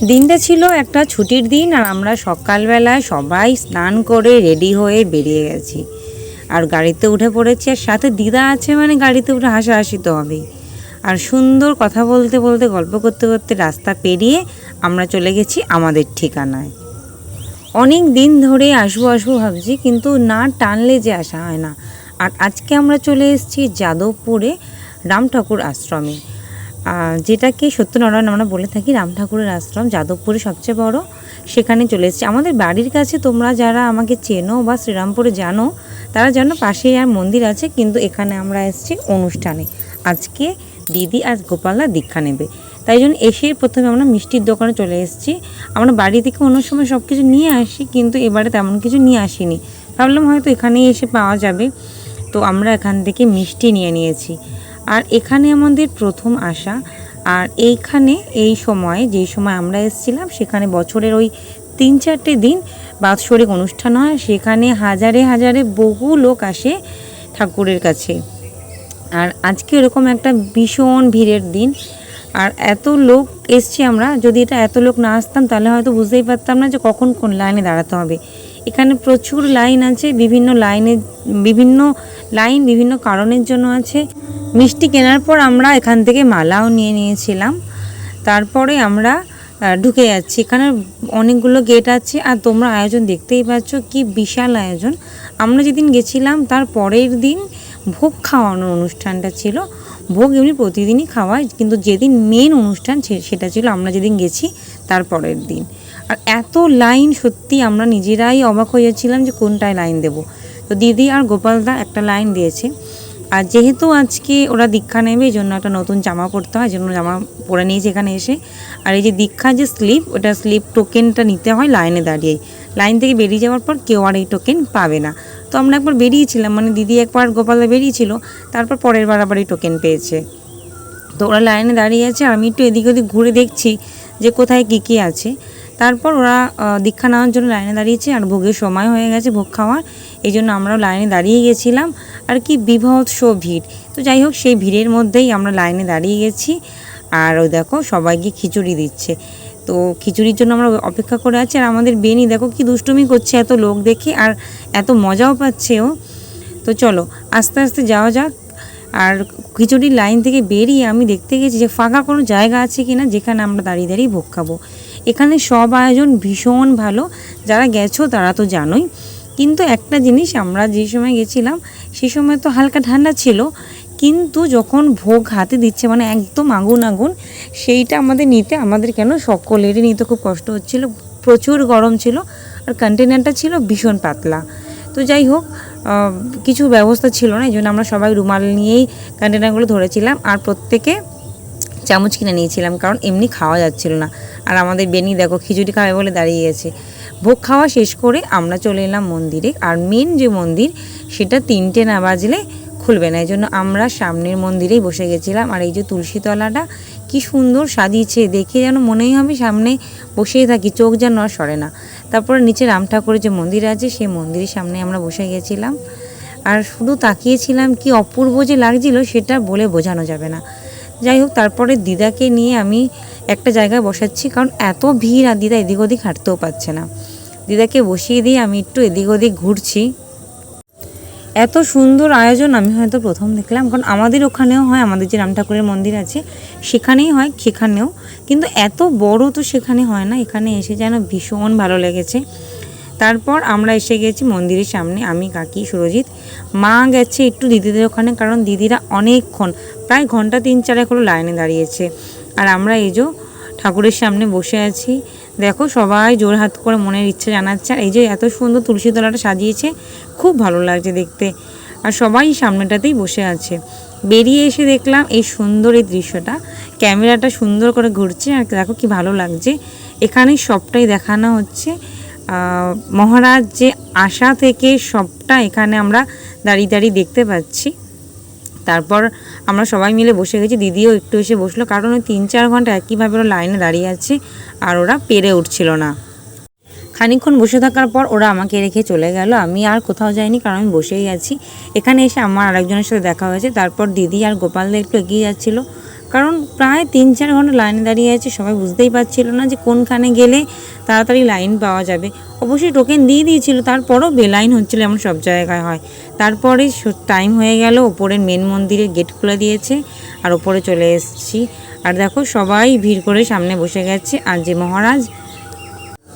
দিনটা ছিল একটা ছুটির দিন আর আমরা সকালবেলায় সবাই স্নান করে রেডি হয়ে বেরিয়ে গেছি। আর গাড়িতে উঠে পড়েছি আর সাথে দিদা আছে মানে গাড়িতে উঠে হাসাহাসি তো হবেই। আর সুন্দর কথা বলতে বলতে, গল্প করতে করতে রাস্তা পেরিয়ে আমরা চলে গেছি আমাদের ঠিকানায়। অনেক দিন ধরে আসব আসব ভাবছি, কিন্তু না টানলে যে আসা হয় না। আর আজকে আমরা চলে এসেছি যাদবপুরে রাম ঠাকুর আশ্রমে। যেটাকে সত্যনারায়ণ আমরা বলে থাকি রাম ঠাকুরের আশ্রম, যাদবপুরে সবচেয়ে বড়। সেখানে চলে এসেছি। আমাদের বাড়ির কাছে তোমরা যারা আমাকে চেনো বা শ্রীরামপুরে জানো, তারা জানো পাশেই আর মন্দির আছে, কিন্তু এখানে আমরা এসেছি অনুষ্ঠানে। আজকে দিদি আর গোপালদা দীক্ষা নেবে। তাই জন্য এসে প্রথমে আমরা মিষ্টির দোকানে চলে এসেছি। আমরা বাড়ি থেকে অন্য সময় সব কিছু নিয়ে আসি, কিন্তু এবারে তেমন কিছু নিয়ে আসিনি। ভাবলাম হয়তো এখানেই এসে পাওয়া যাবে। তো আমরা এখান থেকে মিষ্টি নিয়ে নিয়েছি। আর এখানে আমাদের প্রথম আসা আর এইখানে এই সময় যেই সময় আমরা এসেছিলাম, সেখানে বছরের ওই তিন চারটে দিন বাৎসরিক অনুষ্ঠান হয়। সেখানে হাজারে হাজারে বহু লোক আসে ঠাকুরের কাছে। আর আজকে এরকম একটা ভীষণ ভিড়ের দিন। আর এত লোক এসছি আমরা, যদি এটা এত লোক না আসতাম, তাহলে হয়তো বুঝতেই পারতাম না যে কখন কোন লাইনে দাঁড়াতে হবে। এখানে প্রচুর লাইন আছে, বিভিন্ন লাইনে, বিভিন্ন লাইন বিভিন্ন কারণের জন্য আছে। মিষ্টি কেনার পর আমরা এখান থেকে মালাও নিয়ে নিয়েছিলাম। তারপরে আমরা ঢুকে যাচ্ছি। এখানে অনেকগুলো গেট আছে আর তোমরা আয়োজন দেখতেই পাচ্ছ কি বিশাল আয়োজন। আমরা যেদিন গেছিলাম তার পরের দিন ভোগ খাওয়ানোর অনুষ্ঠানটা ছিল। ভোগ এমনি প্রতিদিনই খাওয়ায় কিন্তু যেদিন মেন অনুষ্ঠান সেটা ছিল আমরা যেদিন গেছি তার পরের দিন। আর এত লাইন সত্যি আমরা নিজেরাই অবাক হয়ে যাচ্ছিলাম যে কোনটায় লাইন দেব। তো দিদি আর গোপালদা একটা লাইন দিয়েছে, আর যেহেতু আজকে ওরা দীক্ষা নেবে, এই জন্য একটা নতুন জামা পরতে হয় জন্য জামা পরে নিয়েছে এখানে এসে। আর এই যে দীক্ষা যে স্লিপ, ওটা স্লিপ টোকেনটা নিতে হয় লাইনে দাঁড়িয়েই লাইন থেকে বেরিয়ে যাওয়ার পর কেউ আর এই টোকেন পাবে না। তো আমরা একবার বেরিয়েছিলাম মানে দিদি একবার গোপালদা বেরিয়েছিল, তারপর পরের বার আবার এই টোকেন পেয়েছে। তো ওরা লাইনে দাঁড়িয়ে আছে আমি একটু এদিক ওদিক ঘুরে দেখছি যে কোথায় কী কী আছে। তারপর ওরা দীক্ষা নেওয়ার জন্য লাইনে দাঁড়িয়েছে আর ভোগের সময় হয়ে গেছে ভোগ খাওয়ার। এই জন্য আমরাও লাইনে দাঁড়িয়ে গেছিলাম। আর কি বিভৎস ভিড়। তো যাই হোক, সেই ভিড়ের মধ্যেই আমরা লাইনে দাঁড়িয়ে গেছি। আর ওই দেখো, সবাইকে খিচুড়ি দিচ্ছে। তো খিচুড়ির জন্য আমরা অপেক্ষা করে আছি। আর আমাদের বেনি দেখো কি দুষ্টুমি করছে এত লোক দেখে আর এত মজাও পাচ্ছে ও। তো চলো, আস্তে আস্তে যাওয়া যাক। আর খিচুড়ির লাইন থেকে বেরিয়ে আমি দেখতে গেছি যে ফাঁকা কোনো জায়গা আছে কি না যেখানে আমরা দাঁড়িয়ে দাঁড়িয়ে ভোগ খাব। এখানে সব আয়োজন ভীষণ ভালো। যারা গেছো তারা তো জানোই। কিন্তু একটা জিনিস, আমরা যে সময় গেছিলাম সেই সময় তো হালকা ঠান্ডা ছিল। কিন্তু যখন ভোগ হাতে দিচ্ছে মানে একদম আগুন আগুন, সেইটা আমাদের নিতে, আমাদের কেন সকলেরই নিতে খুব কষ্ট হচ্ছিল। প্রচুর গরম ছিল আর কন্টেনারটা ছিল ভীষণ পাতলা। তো যাই হোক কিছু ব্যবস্থা ছিল না, এই জন্য আমরা সবাই রুমাল নিয়েই কন্টেনারগুলো ধরেছিলাম। আর প্রত্যেকে চামচ কিনে নিয়েছিলাম, কারণ এমনি খাওয়া যাচ্ছিল না। আর আমাদের বেনি দেখো খিচুড়ি খাবে বলে দাঁড়িয়ে গেছে। ভোগ খাওয়া শেষ করে আমরা চলে এলাম মন্দিরে, আর মেন যে মন্দির, সেটা তিনটে না বাজলে খুলবে না। এই জন্য আমরা সামনের মন্দিরেই বসে গেছিলাম। আর এই যে তুলসীতলাটা কি সুন্দর সাজিয়েছে, দেখে যেন মনেই হবে সামনে বসেই থাকি, চোখ যেন আর সরে না। তারপরে নিচে রাম ঠাকুরের যে মন্দির আছে, সেই মন্দিরের সামনে আমরা বসে গেছিলাম। আর শুধু তাকিয়েছিলাম কি অপূর্ব যে লাগছিল, সেটা বলে বোঝানো যাবে না। যাই হোক, তারপরে দিদাকে নিয়ে আমি একটা জায়গায় বসাচ্ছি, কারণ এত ভিড় আর দিদা এদিক ওদিক হাঁটতেও পারছে না। দিদাকে বসিয়ে দিয়ে আমি একটু এদিক ওদিক ঘুরছি। এত সুন্দর আয়োজন আমি হয়তো প্রথম দেখলাম, কারণ আমাদের ওখানেও হয়, আমাদের যে রাম ঠাকুরের মন্দির আছে, সেখানেই হয়, সেখানেও। কিন্তু এত বড় তো সেখানে হয় না, এখানে এসে যেন ভীষণ ভালো লেগেছে। তারপর আমরা এসে গেছি মন্দিরের সামনে, আমি, কাকি, সুরজিৎ। মা গেছে একটু দিদিদের ওখানে, কারণ দিদিরা অনেকক্ষণ প্রায় ঘণ্টা তিন চারেক হলো লাইনে দাঁড়িয়েছে। আর আমরা এই যে ঠাকুরের সামনে বসে আছি, দেখো সবাই জোর হাত করে মনের ইচ্ছা জানাচ্ছে। আর এই যে এত সুন্দর তুলসী তলাটা সাজিয়েছে, খুব ভালো লাগছে দেখতে। আর সবাই সামনেটাতেই বসে আছে। বেরিয়ে এসে দেখলাম এই সুন্দর এই দৃশ্যটা। ক্যামেরাটা সুন্দর করে ঘুরছে আর দেখো কি ভালো লাগছে। এখানে সবটাই দেখানো হচ্ছে। মহারাজ যে আশা থেকে সবটা এখানে আমরা দাঁড়িয়ে দাঁড়িয়ে দেখতে পাচ্ছি। তারপর আমরা সবাই মিলে বসে গেছি। দিদিও একটু এসে বসল, কারণ ওই তিন চার ঘণ্টা একইভাবে ওরা লাইনে দাঁড়িয়ে আছে আর ওরা পেরে উঠছিল না। খানিক্ষণ বসে থাকার পর ওরা আমাকে রেখে চলে গেল। আমি আর কোথাও যাইনি, কারণ আমি বসেই আছি। এখানে এসে আমার আরেকজনের সাথে দেখা হয়েছে। তারপর দিদি আর গোপালদা একটু এগিয়ে যাচ্ছিল। কারণ প্রায় তিন চার ঘণ্টা লাইনে দাঁড়িয়ে আছে, সবাই বুঝতেই পারছিল না যে কোনখানে গেলে তাড়াতাড়ি লাইন পাওয়া যাবে। অবশ্যই টোকেন দিয়ে দিয়েছিল, তারপরও বেলাইন হচ্ছিল এমন সব জায়গায় হয়। তারপরে টাইম হয়ে গেল, ওপরের মেন মন্দিরের গেট খুলে দিয়েছে, আর ওপরে চলে এসেছি। আর দেখো, সবাই ভিড় করে সামনে বসে গেছে। আর যে মহারাজ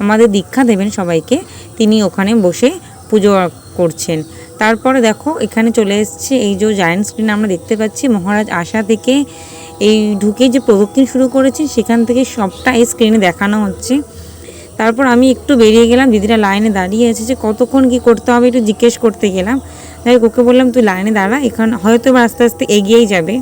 আমাদের দীক্ষা দেবেন সবাইকে, তিনি ওখানে বসে পুজো করছেন। তারপরে দেখো, এখানে চলে এসছে, এই যে জায়েন্ট স্ক্রিন আমরা দেখতে পাচ্ছি, মহারাজ আশা থেকে এই ঢুকে যে প্রদক্ষিণ শুরু করেছেন সেখান থেকে সবটা এই স্ক্রিনে দেখানো হচ্ছে। তারপর আমি একটু বেরিয়ে গেলাম, দিদিরা লাইনে দাঁড়িয়ে আছে যে কতক্ষণ কি করতে হবে একটু জিজ্ঞেস করতে গেলাম। তাই ওকে বললাম, তুই লাইনে দাঁড়া, এখানে হয়তো আস্তে আস্তে এগিয়েই যাবে।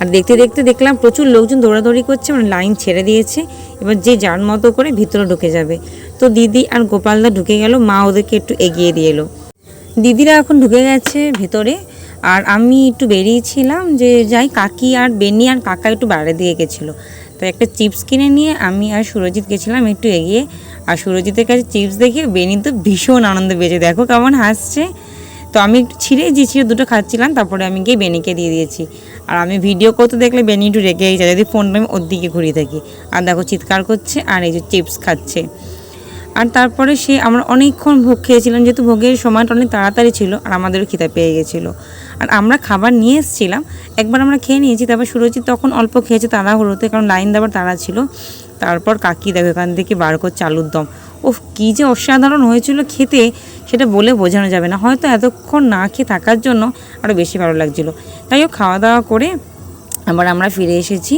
আর দেখতে দেখতে দেখলাম প্রচুর লোকজন দৌড়াদৌড়ি করছে মানে লাইন ছেড়ে দিয়েছে। এবার যে যার মতো করে ভিতরে ঢুকে যাবে। তো দিদি আর গোপালদা ঢুকে গেল, মা ওদেরকে একটু এগিয়ে দিয়ে এলো। দিদিরা এখন ঢুকে গেছে ভেতরে। আর আমি একটু বেরিয়েছিলাম যে যাই কাকি আর বেনি আর কাকা একটু বাইরে দিয়ে গেছিল। তো একটা চিপস কিনে নিয়ে আমি আর সুরজিৎ গেছিলাম একটু এগিয়ে। আর সুরজিতের কাছে চিপস দেখে বেনি তো ভীষণ আনন্দ পেয়েছে। দেখো কেমন হাসছে। তো আমি একটু ছিঁড়ে ছিঁড়ে দুটো খাচ্ছিলাম, তারপরে আমি গিয়ে বেনিকে দিয়ে দিয়েছি। আর আমি ভিডিও করতে দেখলে বেনি একটু রেগেই যায়, যদি ফোনটা আমি ওর দিকে ঘুরিয়ে থাকি। আর দেখো চিৎকার করছে আর এই যে চিপস খাচ্ছে। আর তারপরে সে আমরা অনেকক্ষণ ভোগ খেয়েছিলাম, যেহেতু ভোগের সময়টা অনেক তাড়াতাড়ি ছিল আর আমাদেরও খিদা পেয়ে গেছিল। আর আমরা খাবার নিয়ে এসেছিলাম, একবার আমরা খেয়ে নিয়েছি, তারপর সুরজিৎ তখন অল্প খেয়েছে তাড়াহুড়োতে, কারণ লাইন দেওয়ার তাড়া ছিল। তারপর কাকি দেখো, এখান থেকে বার করছে আলুর দম। ও কী যে অসাধারণ হয়েছিল খেতে, সেটা বলে বোঝানো যাবে না। হয়তো এতক্ষণ না খেয়ে থাকার জন্য আরও বেশি ভালো লাগছিল। তাই ও খাওয়া দাওয়া করে আবার আমরা ফিরে এসেছি।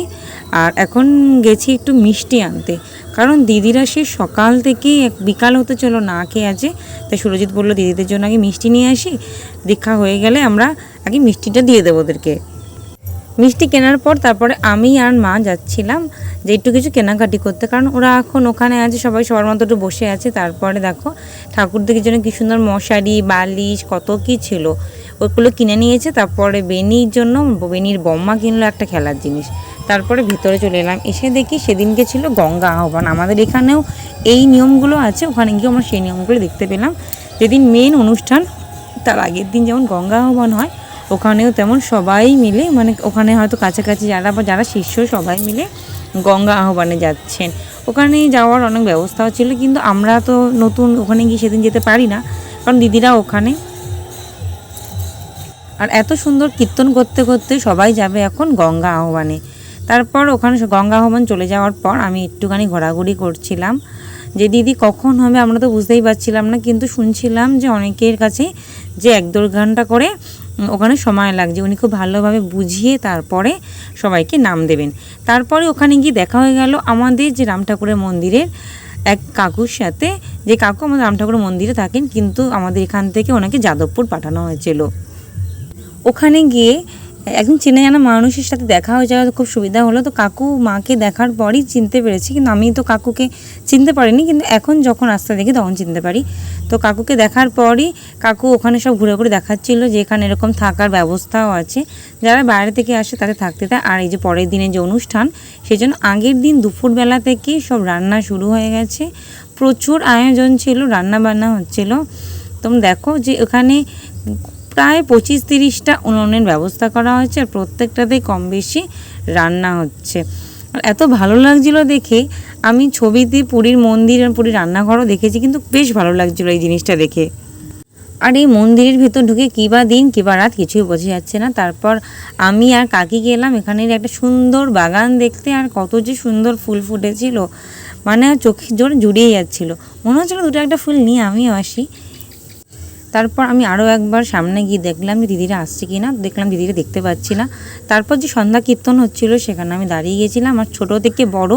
আর এখন গেছি একটু মিষ্টি আনতে। কারণ দিদিরা সে সকাল থেকে বিকাল হতে চলো না খেয়ে আছে। তাই সুরজিৎ বলল, দিদিদের জন্য আগে মিষ্টি নিয়ে আসি। দীক্ষা হয়ে গেলে আমরা আগে মিষ্টিটা দিয়ে দেবো ওদেরকে। মিষ্টি কেনার পর তারপরে আমি আর মা যাচ্ছিলাম যে একটু কিছু কেনাকাটি করতে। কারণ ওরা এখন ওখানে আছে, সবাই সবার মতো একটু বসে আছে। তারপরে দেখো ঠাকুর ঠাকুরদের জন্য কি সুন্দর মশারি, বালিশ, কত কি ছিল। ওইগুলো কিনে নিয়েছে, তারপরে বেনির জন্য, বেনির বম্মা কিনলো একটা খেলার জিনিস। তারপরে ভিতরে চলে এলাম, এসে দেখি সেদিনকে ছিল গঙ্গা আহ্বান। আমাদের এখানেও এই নিয়মগুলো আছে, ওখানে গিয়ে আমরা সেই নিয়মগুলো দেখতে পেলাম। যেদিন মেন অনুষ্ঠান, তার আগের দিন যেমন গঙ্গা আহ্বান হয় ওখানেও তেমন সবাই মিলে মানে ওখানে হয়তো কাছাকাছি যারা বা যারা শিষ্য সবাই মিলে গঙ্গা আহ্বানে যাচ্ছেন। ওখানে যাওয়ার অনেক ব্যবস্থাও ছিল, কিন্তু আমরা তো নতুন ওখানে গিয়ে সেদিন যেতে পারি না, কারণ দিদিরা ওখানে। আর এত সুন্দর কীর্তন করতে করতে সবাই যাবে এখন গঙ্গা আহ্বানে। তারপর ওখানে গঙ্গা আহ্বান চলে যাওয়ার পর আমি একটুখানি ঘোরাঘুরি করছিলাম। যে দিদি কখন হবে আমরা তো বুঝতেই পারছিলাম না, কিন্তু শুনছিলাম যে অনেকের কাছে যে এক দেড় ঘণ্টা করে ওখানে সময় লাগছে। উনি খুব ভালোভাবে বুঝিয়ে তারপরে সবাইকে নাম দেবেন। তারপরে ওখানে গিয়ে দেখা হয়ে গেল আমাদের যে রাম ঠাকুরের মন্দিরের এক কাকুর সাথে। যে কাকু আমাদের রাম ঠাকুরের মন্দিরে থাকেন, কিন্তু আমাদের এখান থেকে ওনাকে যাদবপুর পাঠানো হয়েছিল। ওখানে গিয়ে একজন চেনা জানা মানুষের সাথে দেখা হয়ে যাওয়া খুব সুবিধা হলো। তো কাকু মাকে দেখার পরই চিনতে পেরেছি, কিন্তু আমি তো কাকুকে চিনতে পারিনি, কিন্তু এখন যখন রাস্তা দেখি তখন চিনতে পারি। তো কাকুকে দেখার পরই কাকু ওখানে সব ঘুরে ঘুরে দেখাচ্ছিল যে এখানে এরকম থাকার ব্যবস্থাও আছে। যারা বাইরে থেকে আসে তাদের থাকতে দেয়। আর এই যে পরের দিনে যে অনুষ্ঠান সেই জন্য আগের দিন দুপুরবেলা থেকেই সব রান্না শুরু হয়ে গেছে। প্রচুর আয়োজন ছিল রান্না বান্না হচ্ছিল। তোমরা দেখো যে ওখানে প্রায় পঁচিশ তিরিশটা উনুনের ব্যবস্থা করা হয়েছে আর প্রত্যেকটাতেই কম বেশি রান্না হচ্ছে। আর এত ভালো লাগছিল দেখে আমি ছবিতে পুরীর মন্দির আর পুরীর রান্নাঘরও দেখেছি, কিন্তু বেশ ভালো লাগছিল এই জিনিসটা দেখে। আর এই মন্দিরের ভেতর ঢুকে কী বা দিন, কী বা রাত কিছুই বোঝা যাচ্ছে না। তারপর আমি আর কাকি গেলাম, এখানের একটা সুন্দর বাগান দেখতে, আর কত যে সুন্দর ফুল ফুটেছিল। মানে চোখের জোর জুড়িয়ে যাচ্ছিল। মনে হচ্ছিল দুটো একটা ফুল নিয়ে আমিও আসি। তারপর আমি আরও একবার সামনে গিয়ে দেখলাম যে দিদিরা আসছে কি না দেখলাম দিদিরা দেখতে পাচ্ছি না। তারপর যে সন্ধ্যা কীর্তন হচ্ছিল, সেখানে আমি দাঁড়িয়ে গেছিলাম আর ছোটো থেকে বড়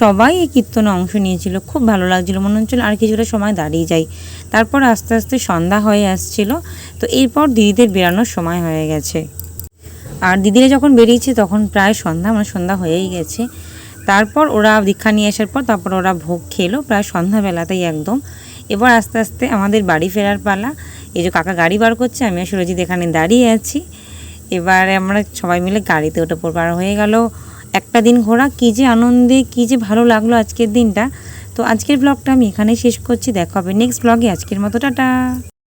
সবাই এই কীর্তনে অংশ নিয়েছিল। খুব ভালো লাগছিল, মনে হচ্ছিল আর কিছুটা সময় দাঁড়িয়ে যাই। তারপর আস্তে আস্তে সন্ধ্যা হয়ে আসছিল। তো এরপর দিদিদের বেরানোর সময় হয়ে গেছে। আর দিদিরা যখন বেরিয়েছে, তখন প্রায় সন্ধ্যা মানে সন্ধ্যা হয়েই গেছে। তারপর ওরা দীক্ষা নিয়ে আসার পর, তারপর ওরা ভোগ খেলো। প্রায় সন্ধ্যাবেলাতেই একদম। এবার আস্তে আস্তে আমাদের বাড়ি ফেরার পালা। এই যে কাকা গাড়ি বার করছে আমি আর সুরজিৎ এখানে দাঁড়িয়ে আছি। এবারে আমরা সবাই মিলে গাড়িতে ওটা পর হয়ে গেল। একটা দিন ঘোরা, কী যে আনন্দে, কী যে ভালো লাগল আজকের দিনটা। তো আজকের ব্লগটা আমি এখানেই শেষ করছি, দেখা হবে নেক্সট ব্লগে আজকের মতো, টাটা।